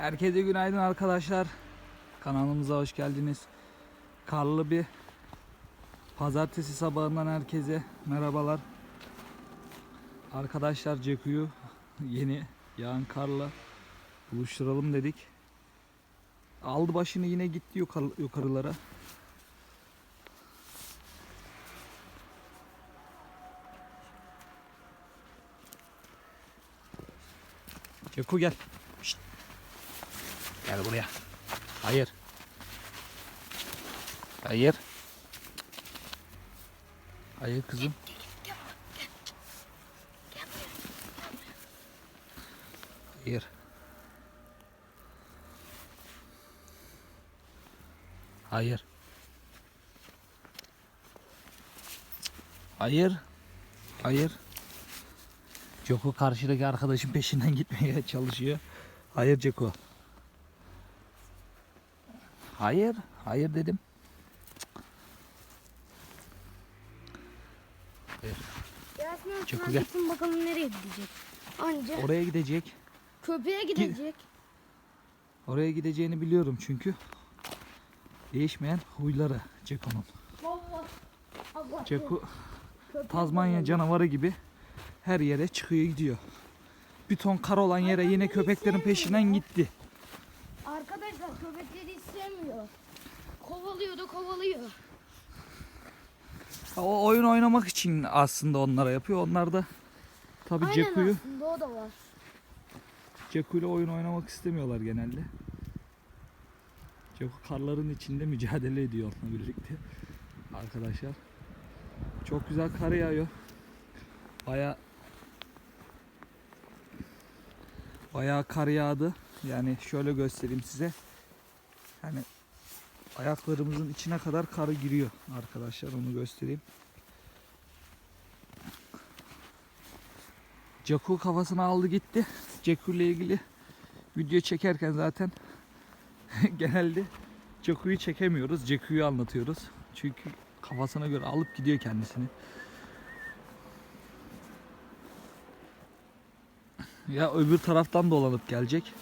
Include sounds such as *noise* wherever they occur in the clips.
Herkese günaydın arkadaşlar. Kanalımıza hoş geldiniz. Karlı bir pazartesi sabahından herkese merhabalar. Arkadaşlar Ceku'yu yeni yağan karla buluşturalım dedik. Aldı başını yine gitti yukarı- yukarılara. Ceku gel. Gel buraya. Hayır. Hayır. Hayır kızım. Hayır. Hayır. Hayır. Hayır. Joko karşıdaki arkadaşın peşinden gitmeye çalışıyor. Hayır Ceko. Hayır. Hayır dedim. Çakı Atman gel. gitsin bakalım nereye gidecek. Anca Oraya gidecek. köpeğe gidecek. Oraya gideceğini biliyorum çünkü. Değişmeyen huyları Ceko'nun. Baba. Allah. Ceko köpek Tazmanya canavarı gibi her yere çıkıyor gidiyor. Bir ton kar olan yere yine köpeklerin peşinden gitti. Sevmiyor. Kovalıyor da kovalıyor. O oyun oynamak için aslında onlara yapıyor. Onlar da tabii Aynen Ceku'yu aslında o da var. Ceku ile oyun oynamak istemiyorlar genelde. Ceku karların içinde mücadele ediyor onunla birlikte. Arkadaşlar. Çok güzel kar yağıyor. Baya Bayağı kar yağdı. Yani şöyle göstereyim size. Yani ayaklarımızın içine kadar kar giriyor arkadaşlar onu göstereyim. Ceku kafasına aldı gitti. Ceku ile ilgili video çekerken zaten *laughs* genelde Ceku'yu çekemiyoruz. Ceku'yu anlatıyoruz. Çünkü kafasına göre alıp gidiyor kendisini. Ya öbür taraftan dolanıp gelecek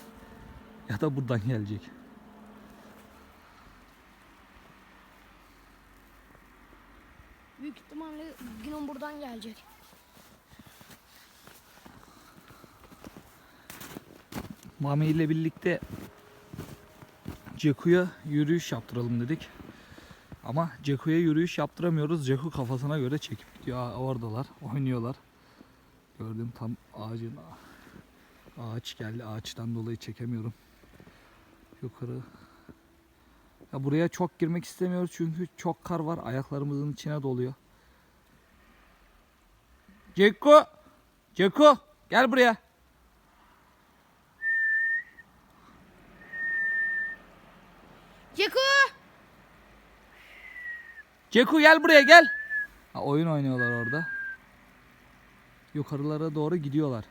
ya da buradan gelecek. Büyük ihtimalle Günon buradan gelecek. Mami ile birlikte Ceku'ya yürüyüş yaptıralım dedik. Ama Ceku'ya yürüyüş yaptıramıyoruz. Ceku kafasına göre çekip gidiyor. Oradalar, oynuyorlar. Gördüğüm tam ağacın ağaç geldi. Ağaçtan dolayı çekemiyorum. Yukarı. Ya buraya çok girmek istemiyoruz çünkü çok kar var. Ayaklarımızın içine doluyor. Ceku! Ceku! Gel buraya. Ceku! Ceku gel buraya gel. Ha, oyun oynuyorlar orada. Yukarılara doğru gidiyorlar.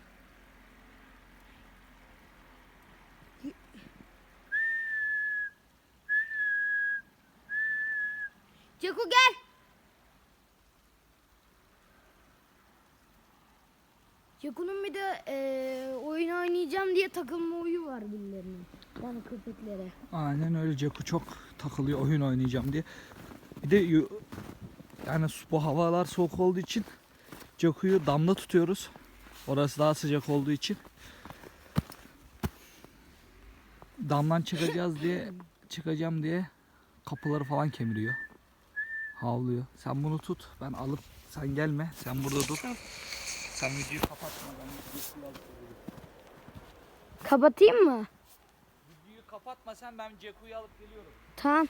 Ceku gel! Ceku'nun bir de eee, oyun oynayacağım diye takılma uyu var birilerinin. Yani köpeklere. Aynen öyle Ceku çok takılıyor oyun oynayacağım diye. Bir de yani bu havalar soğuk olduğu için Ceku'yu damda tutuyoruz. Orası daha sıcak olduğu için. Damdan çıkacağız diye *laughs* çıkacağım diye kapıları falan kemiriyor. Havlıyor. Sen bunu tut. Ben alıp sen gelme. Sen burada dur. Sen videoyu kapatma. Ben Kapatayım mı? Videoyu kapatma sen ben Ceku'yu alıp geliyorum. Tamam.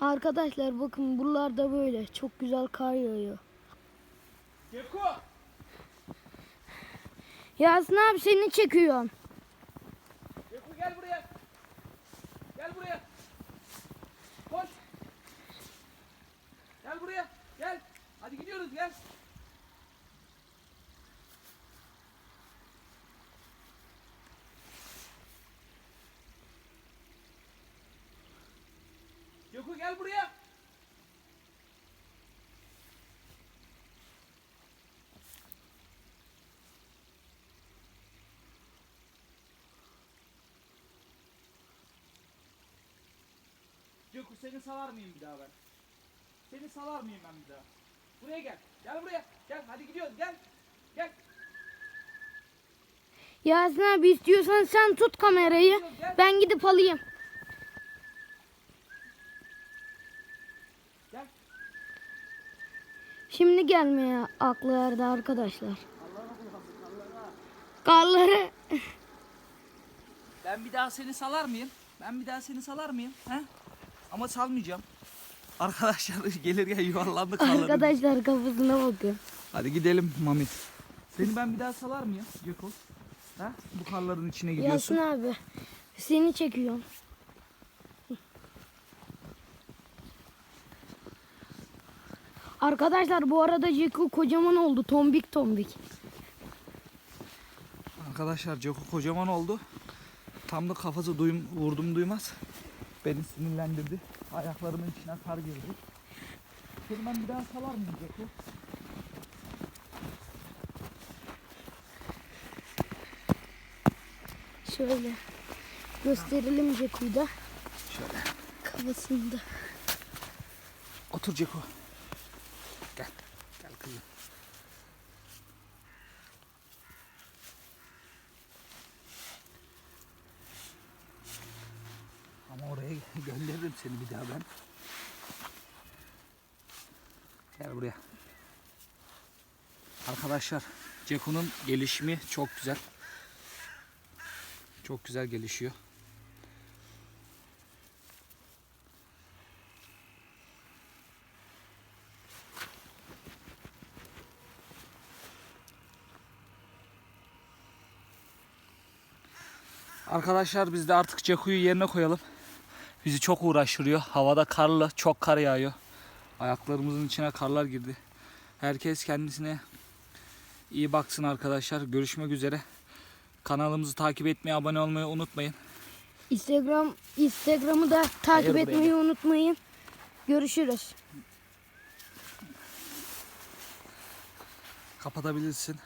Arkadaşlar bakın buralarda böyle çok güzel kar yağıyor. Ceku! Yasin abi seni çekiyorum. Ceku gel buraya. Gel buraya. Koş. Gel buraya. Gel. Hadi gidiyoruz gel. Ceko gel buraya. Ceko seni salar mıyım bir daha ben? Seni salar mıyım ben bir daha? Buraya gel. Gel buraya. Gel hadi gidiyoruz gel. Gel. Yasin abi istiyorsan sen tut kamerayı. Ben gidip alayım. Gel. Şimdi gelmeye aklı erdi arkadaşlar. Karları Ben bir daha seni salar mıyım? Ben bir daha seni salar mıyım? He? Ama salmayacağım. Arkadaşlar *laughs* gelirken yuvarlandı kalırım. arkadaşlar kafasına bakıyor. Hadi gidelim Mamit. Seni ben bir daha salar mıyım Ceko? Ha? Bu karların içine gidiyorsun. Yasin abi seni çekiyorum. Arkadaşlar bu arada Ceku kocaman oldu. Tombik tombik. Arkadaşlar Ceko kocaman oldu. Tam da kafası duyum, vurdum duymaz. Beni sinirlendirdi. Ayaklarımın içine kar girdi. Ben bir daha salar mıyım Ceko? Şöyle gösterelim Ceku'yu da Şöyle. kafasında. Otur Ceko. Gel. Gel kızım. Ama oraya *laughs* gönderirim seni bir daha ben. Gel buraya. Arkadaşlar Ceko'nun gelişimi çok güzel. Çok güzel gelişiyor. Arkadaşlar biz de artık Ceko'yu yerine koyalım. Bizi çok uğraştırıyor. Havada karlı, çok kar yağıyor. Ayaklarımızın içine karlar girdi. Herkes kendisine iyi baksın arkadaşlar. Görüşmek üzere. Kanalımızı takip etmeyi, abone olmayı unutmayın. Instagram Instagram'ı da takip Hayır, buraya etmeyi gel. unutmayın. Görüşürüz. Kapatabilirsin.